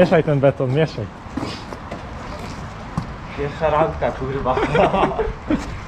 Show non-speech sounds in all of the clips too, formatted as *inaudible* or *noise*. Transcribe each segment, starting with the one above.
Mieszaj ten beton, mieszaj. Pierwsza randka, kurwa. *laughs*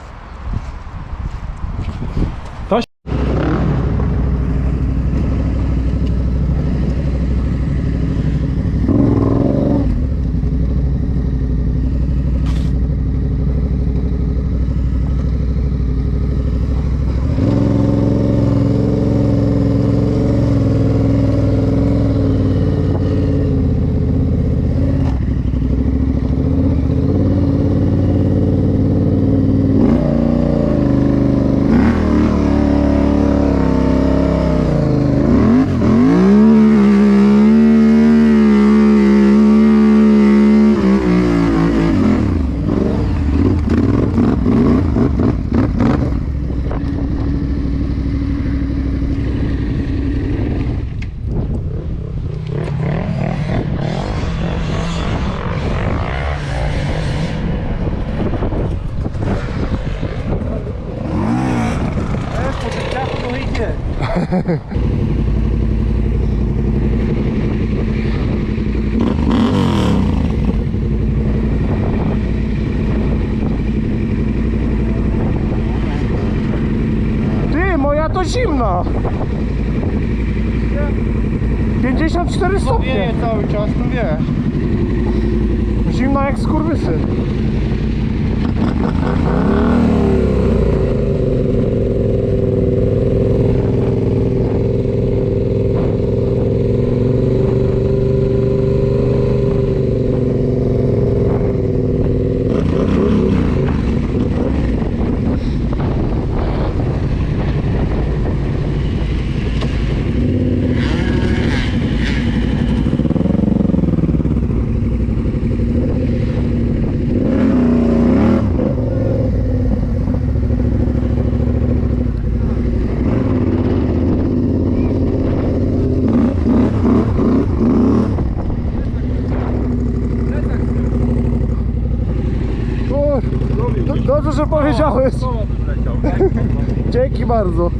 bardzo.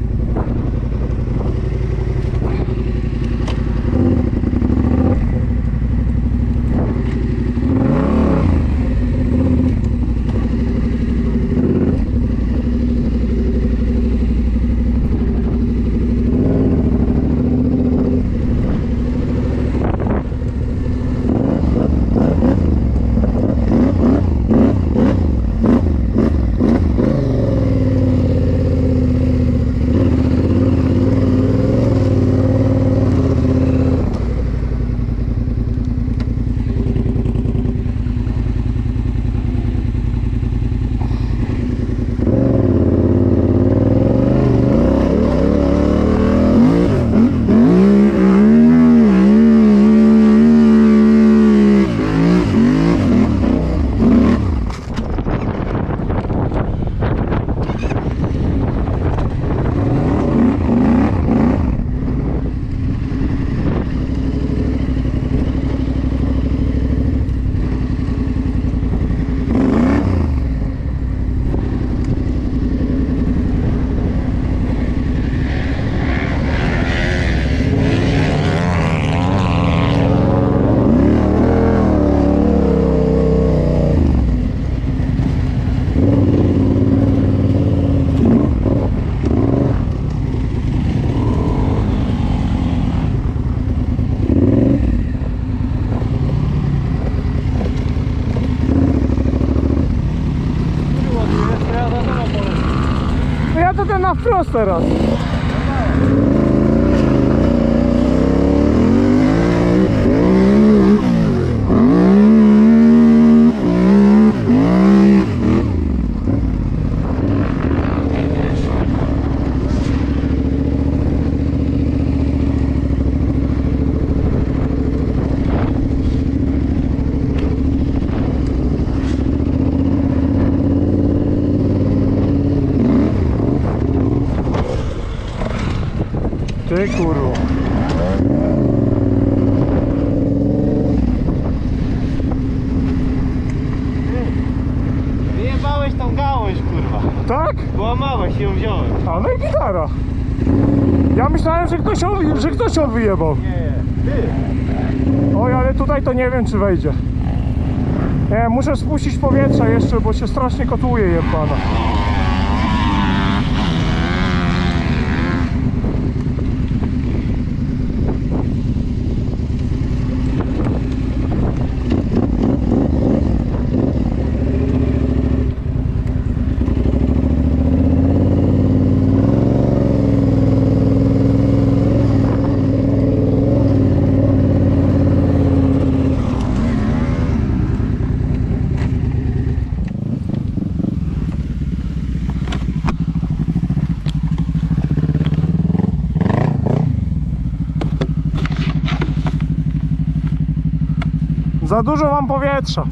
No ja to ten na wprost teraz. Ty kurwa. Wyjebałeś tą gałąź, kurwa. Tak? Połamałeś i ją wziąłem. A no i gitara. Ja myślałem, że ktoś ją, że ktoś ją wyjebał. Nie, ty. Oj, ale tutaj to nie wiem, czy wejdzie. Nie, muszę spuścić powietrze jeszcze, bo się strasznie kotuje je Za dużo mam powietrza.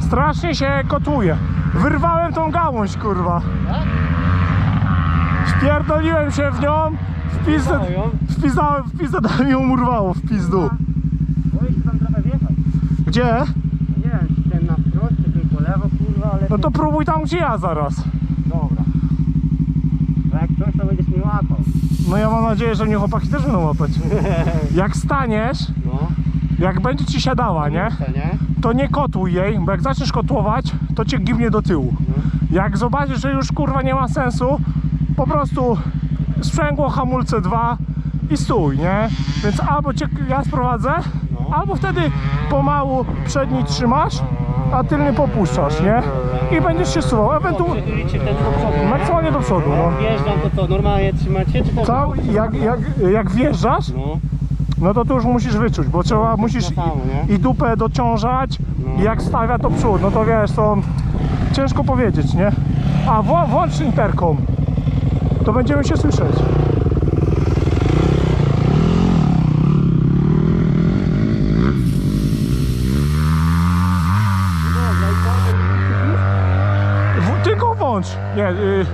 Strasznie się kotuje. Wyrwałem tą gałąź, kurwa. Wpierdoliłem się w nią, w pizdę, wpisałem, w pizdę mi ją urwało, w pizdu. Boję się tam trochę wjechać. Gdzie? Nie wiem, czy ten na wprost, czy ten po lewo, kurwa, ale... No to próbuj tam, gdzie ja zaraz. Dobra. Bo jak coś, to będziesz mi łapał. No ja mam nadzieję, że mnie chłopaki też będą łapać. *laughs* Jak staniesz, No. Jak będzie ci siadała, nie? To nie kotuj jej, bo jak zaczniesz kotłować, to cię gimnie do tyłu. Jak zobaczysz, że już kurwa nie ma sensu, po prostu sprzęgło hamulce 2 i stój, nie? Więc albo cię ja sprowadzę, No. albo wtedy pomału przedni trzymasz, a tylny popuszczasz, nie? I będziesz się suwał, ewentualnie maksymalnie do przodu, no. Wjeżdżam, to co, normalnie trzymacie, czy to... Cał, jak, jak, jak wjeżdżasz, No. to tu już musisz wyczuć, bo trzeba, musisz i, i dupę dociążać, No. i jak stawia to przód, no to wiesz, to ciężko powiedzieć, nie? A wło, włącz interkom, to będziemy się słyszeć. W, tylko włącz, nie, y,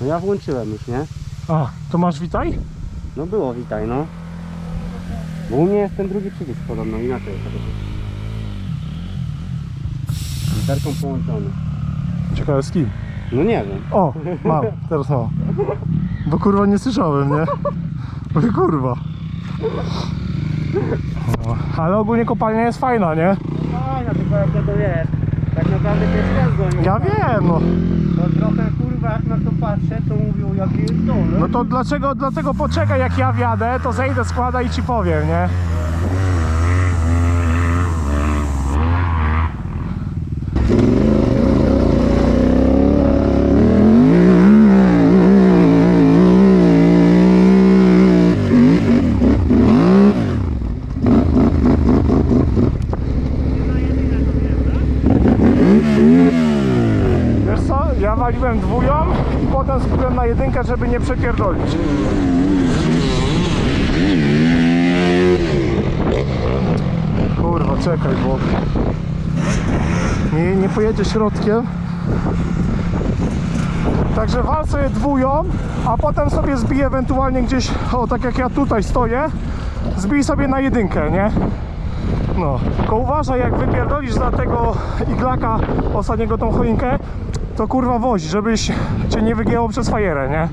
No ja włączyłem już, nie? a, to masz witaj? No było, witaj, no. Bo u mnie jest ten drugi przycisk podobno, inaczej jest. Literką połączony. Ciekawe z kim? No nie wiem. O, mam, teraz mam. Bo kurwa nie słyszałem, nie? Mówię, kurwa. O, ale ogólnie kopalnia jest fajna, nie? Fajna, tylko jak to wiesz, tak naprawdę pierwszy raz Ja wiem, no. To trochę kurwa jak na to patrzę, to mówią jaki jest dole. No to dlaczego, dlatego poczekaj jak ja wjadę, to zejdę składa i ci powiem, nie? Wiesz co, ja waliłem dwóją i jedynkę, żeby nie przepierdolić. Kurwa, czekaj, bo nie, nie pojedzie środkiem. Także wal sobie dwóją, a potem sobie zbij ewentualnie gdzieś, o tak jak ja tutaj stoję, zbij sobie na jedynkę, nie? No, tylko uważaj jak wypierdolisz za tego iglaka ostatniego tą choinkę, to kurwa woź, żebyś cię nie wygięło przez fajerę, nie?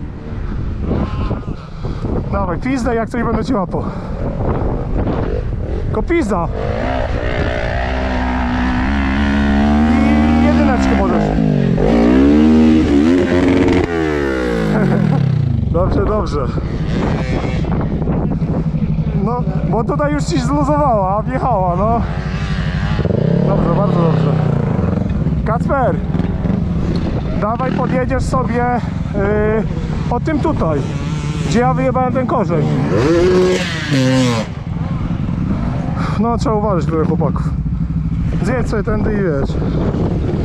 Dawaj, pizdę jak coś będę ci łapał. Tylko pizda. I jedyneczkę możesz. *laughs* Dobrze, dobrze. No, bo tutaj już ci zluzowała, wjechała, no. Dobrze, bardzo dobrze. Kacper, dawaj podjedziesz sobie yy, o tym tutaj, gdzie ja wyjebałem ten korzeń. No, trzeba uważać trochę chłopaków. Zjedź sobie tędy i wiesz.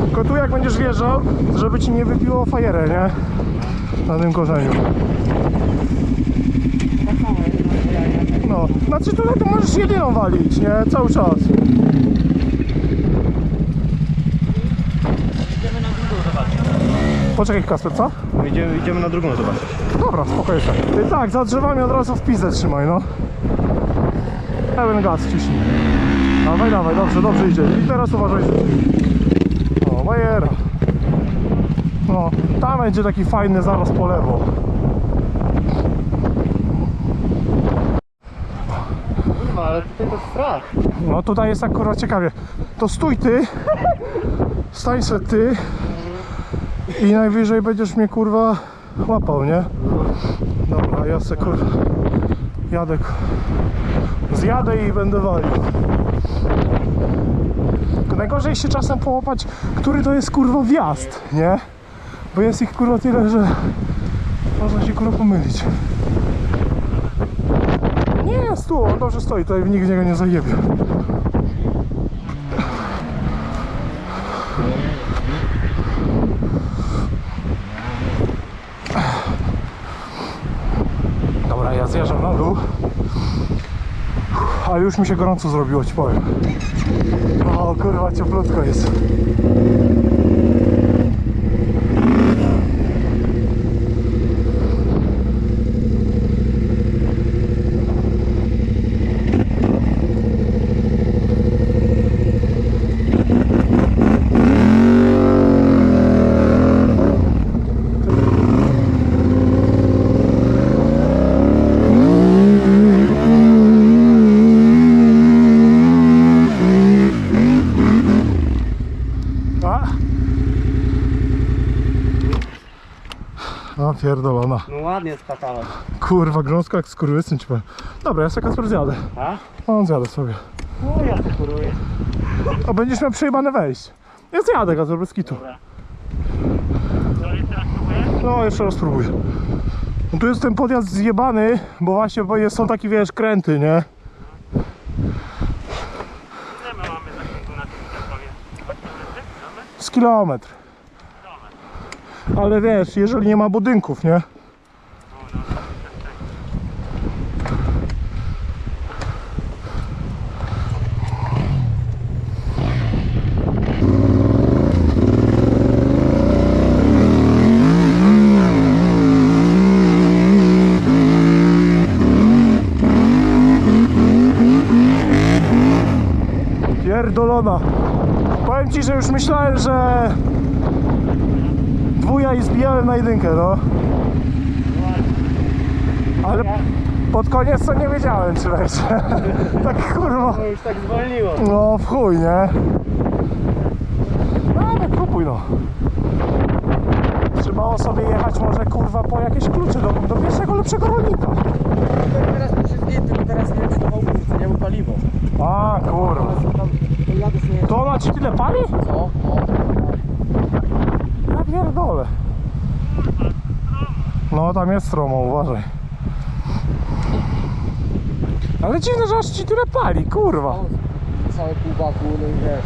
Tylko tu jak będziesz wjeżdżał, żeby ci nie wybiło fajerę, nie? Na tym korzeniu. No, znaczy tutaj to możesz jedyną walić, nie? Cały czas. Idziemy na drugą zobaczyć. Poczekaj Kasper, co? Idziemy, idziemy na drugą zobaczyć. Dobra, spokojnie. Ty tak, za drzewami od razu w pizdę trzymaj, no. Pełen gaz ciśnij. Dawaj, dawaj, dobrze, dobrze idzie. I teraz uważaj. O, bajera. No, tam będzie taki fajny zaraz po lewo. No ale tutaj to strach. No tutaj jest akurat ciekawie. To stój ty, stań se ty i najwyżej będziesz mnie kurwa łapał, nie? Dobra, ja se kurwa jadę. Zjadę i będę walił. Najgorzej się czasem połapać, który to jest kurwa wjazd, nie? Bo jest ich kurwa tyle, że można się kurwa pomylić. Nie jest tu, on dobrze stoi, tutaj nikt niego nie zajebie. Dobra, ja zjeżdżam na dół. Ale już mi się gorąco zrobiło, ci powiem. O kurwa, cieplutko jest. Pierdolona. No ładnie skakałeś. Kurwa, grząska jak skurwysyn ci powiem. Dobra, ja sobie Kasper zjadę. A? On zjadę sobie. No ja to kuruję. A będziesz miał przejebane wejść. Ja zjadę Kasper bez kitu. No, jeszcze raz spróbuję. No tu jest ten podjazd zjebany, bo właśnie bo jest, są takie, wiesz, kręty, nie? Ile my mamy zasięgu na tym Krakowie? 2 km? Kilometr? Z kilometr. Ale wiesz, jeżeli nie ma budynków, nie? Pierdolona. Powiem ci, że już myślałem, że zbijałem na jedynkę, no. Ale pod koniec to nie wiedziałem, czy leci. *laughs* tak kurwa. No już tak zwolniło. No w chuj, nie? No ale kupuj no. Trzymało sobie jechać może kurwa po jakieś klucze do, do pierwszego lepszego rolnika. Teraz już jest zdjęty, bo teraz nie wiem czy to nie paliwo. A kurwa. To. To ona ci tyle pali? Co? O. Ja pierdolę. No tam jest stromo, uważaj. Ale dziwne, że aż ci tyle pali, kurwa. Całe pół baku, no i wiesz.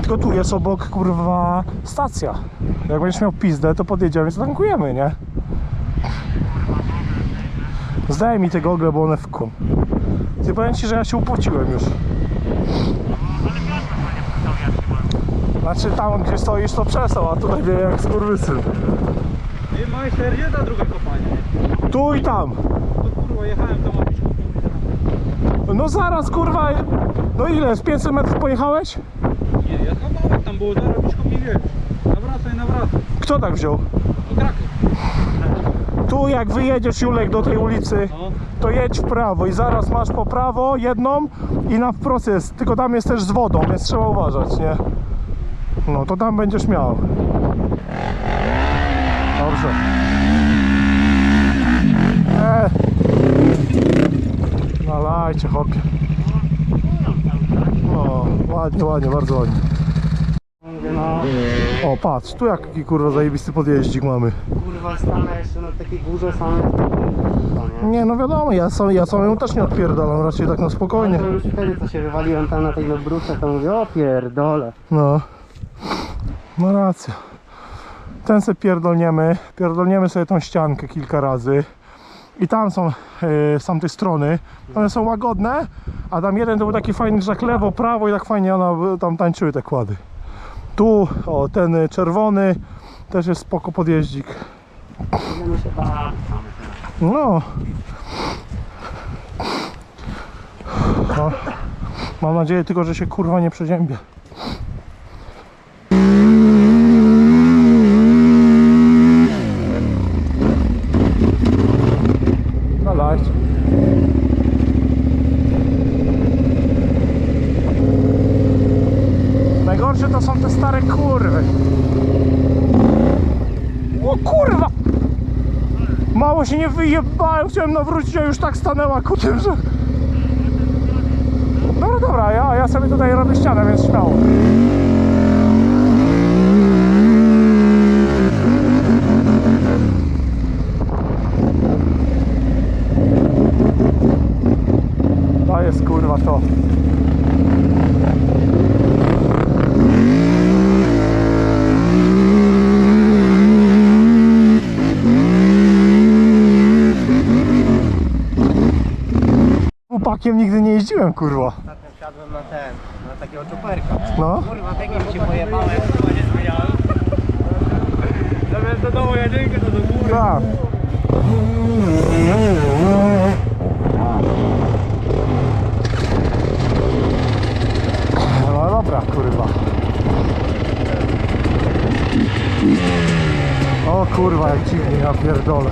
Tylko tu jest obok, kurwa, stacja. Jak będziesz miał pizdę, to podjedziemy i zatankujemy, nie? Zdaj mi te gogle, bo one wkłą. Ty powiem ci, że ja się upociłem już. Znaczy tam, gdzie stoisz, to przestał, a tutaj wie jak skurwysyn. Ej, majster, gdzie ta druga kopalnia? Tu i tam. To kurwa, jechałem tam piszku No zaraz, kurwa. No ile? Z 500 metrów pojechałeś? Nie, ja kawałek tam było, zaraz piszku mi wiesz. Nawracaj, nawracaj. Kto tak wziął? Kraków. Tu jak wyjedziesz, Julek, do tej ulicy, No. to jedź w prawo i zaraz masz po prawo jedną i na wprost jest, tylko tam jest też z wodą, więc trzeba uważać, nie? No to tam będziesz miał. Dobrze. Nalajcie, chłopie. No, ładnie, ładnie, bardzo ładnie. No, O, patrz, tu jaki kurwa zajebisty podjeździk mamy. kurwa, stanę jeszcze na takiej górze. No, nie? No wiadomo, ja, sam, ja samemu też nie odpierdalam, raczej tak na spokojnie. To już wtedy, co się wywaliłem tam na tej nobruce, to mówię, o pierdole. No. No racja. Ten se pierdolniemy. Pierdolniemy sobie tą ściankę kilka razy. I tam są e, z tamtej strony. One są łagodne, a tam jeden to był taki fajny grzech lewo, prawo i tak fajnie ona tam tańczyły te kłady. Tu, o ten e, czerwony też jest spoko podjeździk. No. Mam nadzieję tylko, że się kurwa nie zobacz. Najgorsze to są te stare kurwy. O kurwa! Mało się nie wyjebałem, chciałem nawrócić, a już tak stanęła ku tym, że... Dobra, dobra, ja, ja sobie tutaj robię ścianę, więc śmiało. Jest kurwa to. Upakiem nigdy nie jeździłem, kurwa. Ostatnio wsiadłem na ten, na takiego czuperka. No. Kurwa, biegiem się pojebałem, chyba nie zmieniałem. Zamiast do domu jedynkę, to do góry. Tak. No dobra, kurwa. O kurwa, jak dziwnie, ja pierdolę.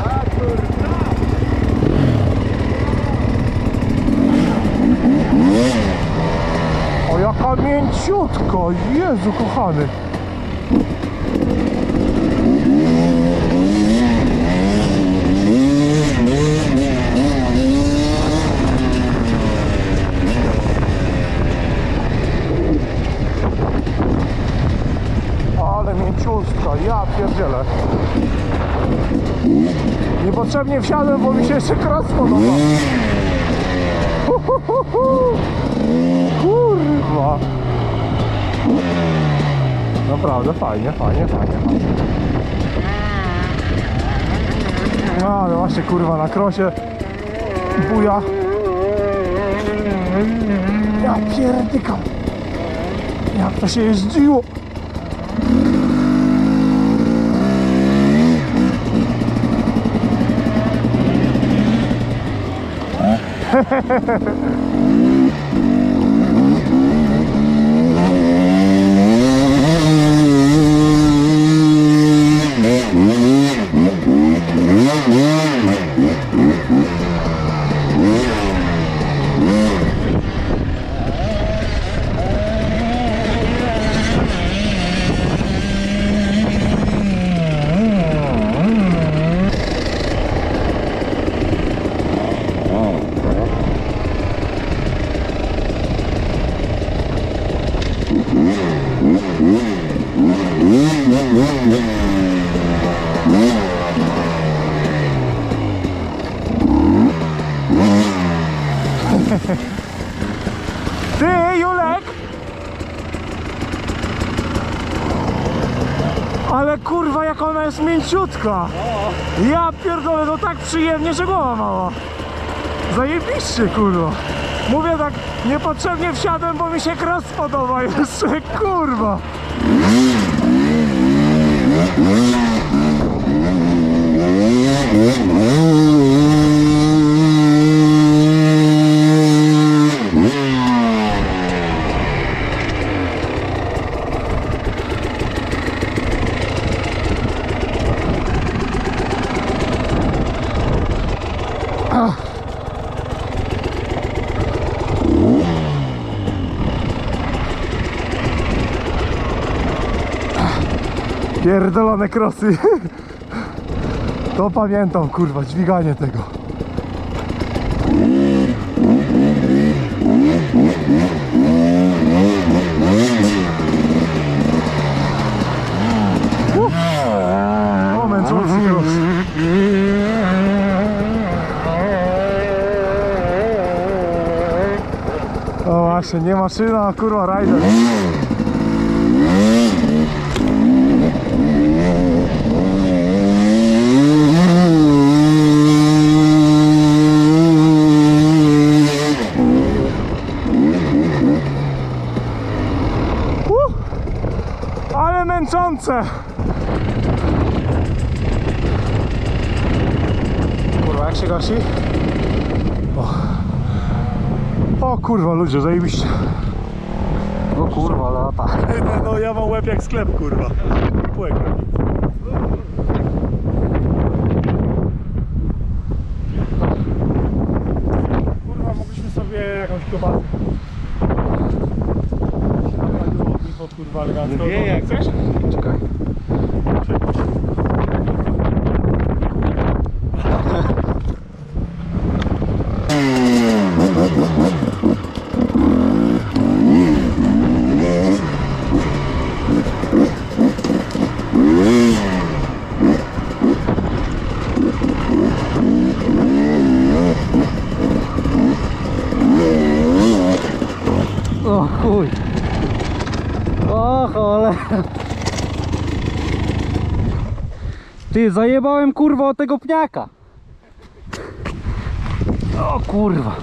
O jaka mięciutka, Jezu kochany. Ale mięciustka, ja pierdzielę. Niepotrzebnie wsiadłem, bo mi się jeszcze kras podoba. Kurwa. Naprawdę fajnie, fajnie, fajnie. fajnie. No ale właśnie kurwa na krosie buja. Ja pierdykam. Jak to się jeździło. Ha ha ha ha! Ona jest mięciutka! Ja pierdolę, no tak przyjemnie, że głowa mała. Zajebiście, kurwa. Mówię tak, niepotrzebnie wsiadłem, bo mi się kras podoba jeszcze, *laughs* kurwa. Pierdolone krosy. *laughs* To pamiętam, kurwa, dźwiganie tego. Uff. Moment, mocny kros. O właśnie, nie maszyna, a kurwa rider. słońce. Kurwa, jak się gasi? O, o kurwa, ludzie, zajebiście. O kurwa, lata. *laughs* No ja mam łeb jak sklep, kurwa. Płek. Kurwa, mogliśmy sobie jakąś kiełbasę. Kurwa, elegancko. Wie, jak chcesz? Ty, zajebałem kurwa o tego pniaka. O kurwa.